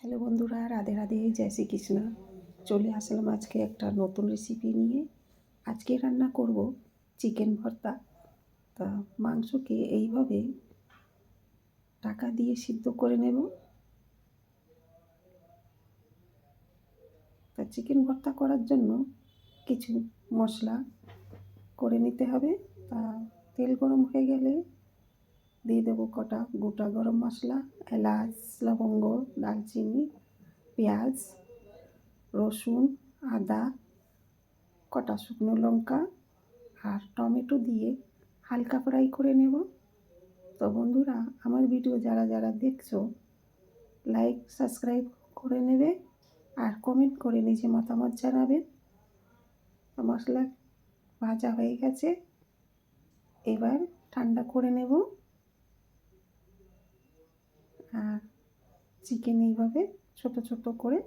Hello বন্ধুরা, রাধে রাধে, জয় শ্রীকৃষ্ণ। চলে আসলাম আজকে একটা নতুন রেসিপি নিয়ে। আজকে রান্না করব চিকেন ভর্তা। তা মাংসকে এইভাবে টাকা দিয়ে সিদ্ধ করে নেব। তা চিকেন ভর্তা করার জন্য কিছু মশলা করে নিতে হবে। তা তেল গরম হয়ে গেলে দিয়ে দেবো কটা গোটা গরম মশলা, এলাচ, লবঙ্গ, দারচিনি, পেঁয়াজ, রসুন, আদা, কটা শুকনো লঙ্কা আর টমেটো দিয়ে হালকা ফ্রাই করে নেব। তো বন্ধুরা, আমার ভিডিও যারা যারা দেখছ, লাইক, সাবস্ক্রাইব করে নেবে আর কমেন্ট করে নিজে মতামত জানাবেন মশলা ভাজা হয়ে গেছে, এবার ঠান্ডা করে নেব। আর চিকেন এইভাবে ছোট ছোট করে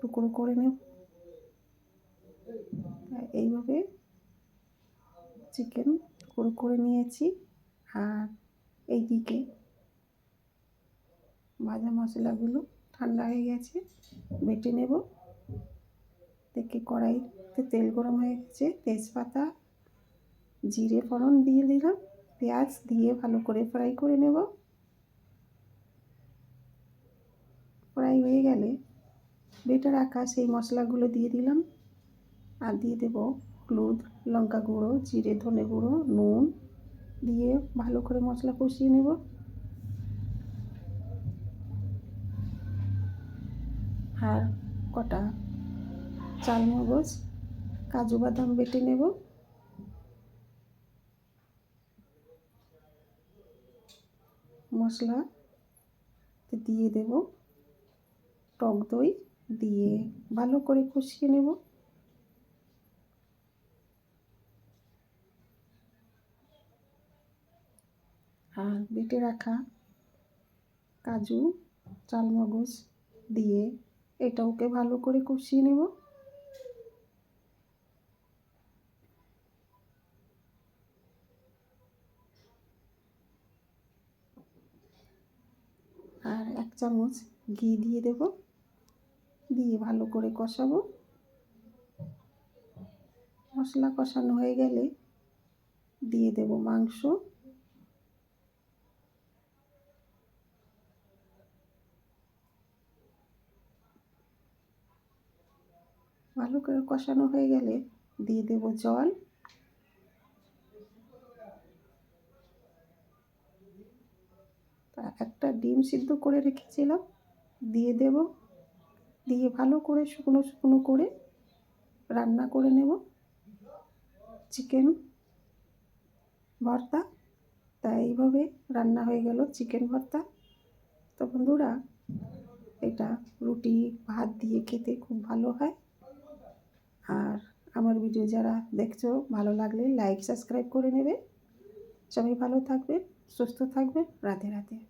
টুকরো করে নেব। এইভাবে চিকেন টুকরো করে নিয়েছি। আর এইদিকে ভাজা মশলাগুলো ঠান্ডা হয়ে গেছে, বেটে নেব। দেখে কড়াইতে তেল গরম হয়ে গেছে, তেজপাতা, জিরে ফোড়ন দিয়ে দিলাম, পেঁয়াজ দিয়ে ভালো করে ফ্রাই করে নেব। ফ্রাই হয়ে গেলে বেটে রাখা সেই মশলাগুলো দিয়ে দিলাম। আর দিয়ে দেবো হলুদ, লঙ্কা গুঁড়ো, জিরে, ধনে গুঁড়ো, নুন দিয়ে ভালো করে মশলা কষিয়ে নেব। আর কটা চালমগজ, কাজু বাদাম বেটে নেব। মশলা দিয়ে দেব টক দই দিয়ে ভালো করে কষিয়ে নেব। আর বেটে রাখা কাজু, চালমগজ দিয়ে এটা ওকে ভালো করে কষিয়ে নেব। আর এক চামচ ঘি দিয়ে দেব। দিয়ে ভালো করে কষাবো। মশলা কষানো হয়ে গেলে দিয়ে দেব মাংস। ভালো করে কষানো হয়ে গেলে দিয়ে দেব জল। একটা ডিম সিদ্ধ করে রেখেছিলাম, দিয়ে দেব। দিয়ে ভালো করে শুকনো শুকনো করে রান্না করে নেব। চিকেন, ভর্তা। তাই এইভাবে রান্না হয়ে গেল চিকেন, ভর্তা। তো বন্ধুরা, এটা রুটি, ভাত দিয়ে খেতে খুব ভালো হয়। আর আমার ভিডিও যারা দেখছ, ভালো লাগলে লাইক, সাবস্ক্রাইব করে নেবে। সবাই ভালো থাকবেন, সুস্থ থাকবেন। রাতে রাধে।